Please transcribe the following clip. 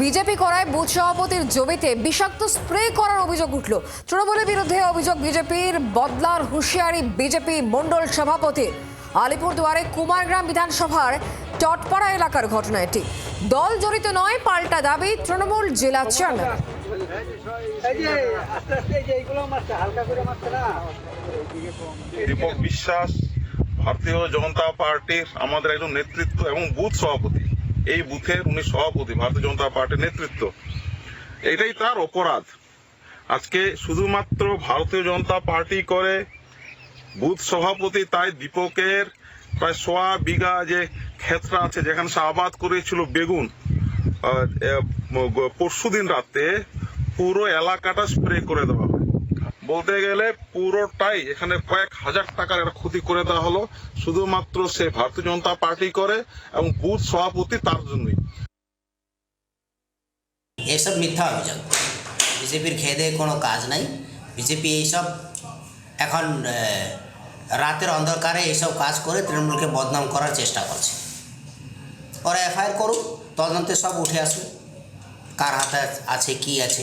BJP করায় booth সভাপতির জমিতে বিষাক্ত স্প্রে করার অভিযোগ উঠল। তৃণমূলের বিরুদ্ধে অভিযোগ বিজেপির বদলার হুঁশিয়ারি বিজেপি মণ্ডল সভাপতির আলিপুরদুয়ারে কুমারগ্রাম বিধানসভার টটপাড়া এলাকার ঘটনা এটি। দল জড়িত নয়, পাল্টা দাবি তৃণমূল জেলা চেয়ারম্যান। দীপক বিশ্বাস, ভারতীয় জনতা পার্টির আমাদের একজন নেতৃত্ব এবং বুথ সভাপতি। এই বুথের উনি সভাপতি, ভারতীয় জনতা পার্টির নেতৃত্ব। এটাই তার অপরাধ। আজকে শুধুমাত্র ভারতীয় জনতা পার্টি করে বুথ সভাপতি, তাই দীপকের প্রায় সোয়া বিঘা যে ক্ষেত্রা আছে, যেখানে সে আবাদ করেছিল বেগুন পরশু দিন রাতে পুরো এলাকাটা স্প্রে করে দেওয়া বলতে গেলে পুরোটাই এখানে কয়েক হাজার টাকার একটা ক্ষতি করে দেওয়া হলো। শুধুমাত্র সে ভারতীয় জনতা পার্টি করে এবং বুথ সভাপতি তার জন্যই। এসব মিথ্যা অভিযোগ। বিজেপির খেয়ে দেয়ে কোনো কাজ নাই। বিজেপি এইসব এখন রাতের অন্ধকারে এইসব কাজ করে তৃণমূলকে বদনাম করার চেষ্টা করছে। ওরা এফআইআর করুক, তদন্তে সব উঠে আসবে কার হাতে আছে, কি আছে?